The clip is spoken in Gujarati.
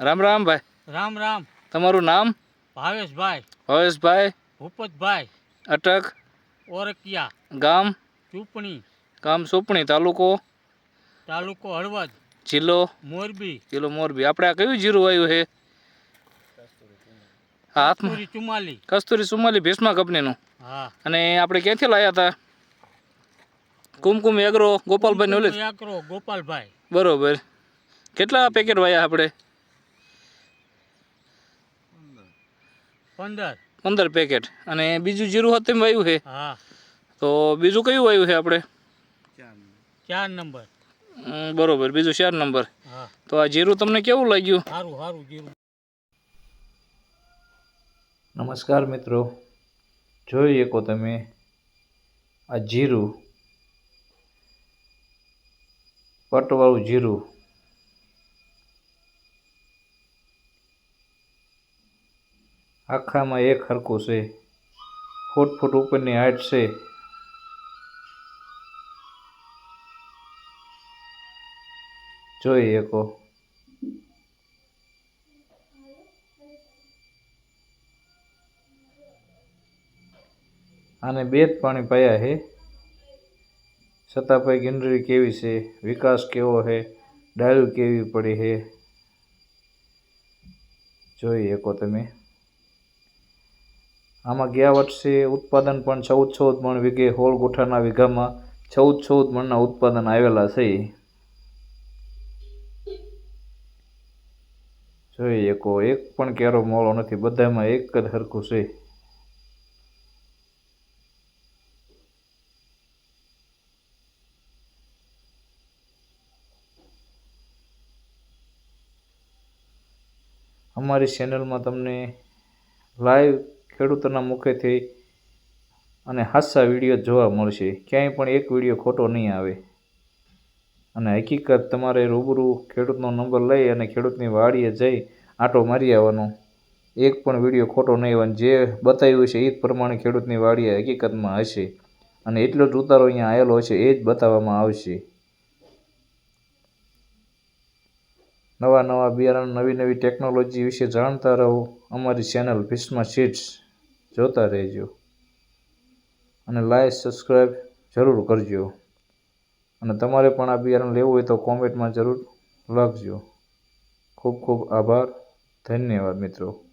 રામ રામ ભાઈ. રામ રામ. તમારું નામ? ભાવેશભાઈ. ભાવેશભાઈ. ભૂપતભાઈ. અટક. ઓરકિયા. ગામ? ચૂપણી ગામ સોપણી તાલુકો? તાલુકો હળવદ. જિલ્લો? મોરબી. જિલ્લો મોરબી. આપણે આ કયું જીરું આવ્યું છે? હાથમાં? ચુમાલી. કસ્તુરી સુમાલી ભીષ્મા કંપનીનું. હા. અને આપણે ક્યાંથી લાવ્યા હતા? કુમકુમ એગ્રો ગોપાલભાઈ ઓલે? એકરો ગોપાલભાઈ. બરોબર. કેટલા પેકેટ વાયા આપણે? પંદર. પંદર પેકેટ અને બીજું જીરું હતું વાયું છે? હા. તો બીજું કયું વાયું છે આપણે? ચાર નંબર. બરોબર. બીજું ચાર નંબર. હા. તો આ જીરું તમને કેવું લાગ્યું? સારું સારું જીરું. નમસ્કાર મિત્રો. જોઈ શકો તમે આ જીરું. પટવાળું જીરું. આખામાં એક હરખું છે. ફૂટ ફૂટ ઉપરની હાઈટ છે. જોઈ શકો આને બે જ પાણી પાયા છે છતાં ભાઈ ગિનરી કેવી છે? વિકાસ કેવો છે ડાયલ કેવી પડી છે જોઈ શકો તમે. આમાં ગયા વર્ષે ઉત્પાદન પણ ચૌદ ચૌદ મણ વીઘે હોળ ગોઠાના વીઘામાં ચૌદ ચૌદ મણના ઉત્પાદન આવેલા છે. જોઈ શકો એક પણ કેરો મોળો નથી, બધામાં એક જ હરખું છે. અમારી ચેનલમાં તમને લાઈવ ખેડૂતોના મુખેથી અને હાસ્ય વીડિયો જોવા મળશે. ક્યાંય પણ એક વીડિયો ખોટો નહીં આવે. અને હકીકત, તમારે રૂબરૂ ખેડૂતનો નંબર લઈ અને ખેડૂતની વાડીએ જઈ આંટો મારી આવવાનો. એક પણ વીડિયો ખોટો નહીં આવવાનો જે બતાવ્યું છે એ જ પ્રમાણે ખેડૂતની વાડીએ હકીકતમાં હશે. અને એટલો જ ઉતારો અહીંયા આવેલો હશે એ જ બતાવવામાં આવશે. નવા નવા બિયારણ, નવી નવી ટેકનોલોજી વિશે જાણતા રહો. અમારી ચેનલ ભીષ્મા સીડ્સ. જોતા રહેજો. અને લાઈક સબસ્ક્રાઈબ જરૂર કરજો. અને તમારે પણ આ બિયારણ લેવું હોય તો કોમેન્ટમાં જરૂર લખજો. ખૂબ ખૂબ આભાર. ધન્યવાદ મિત્રો.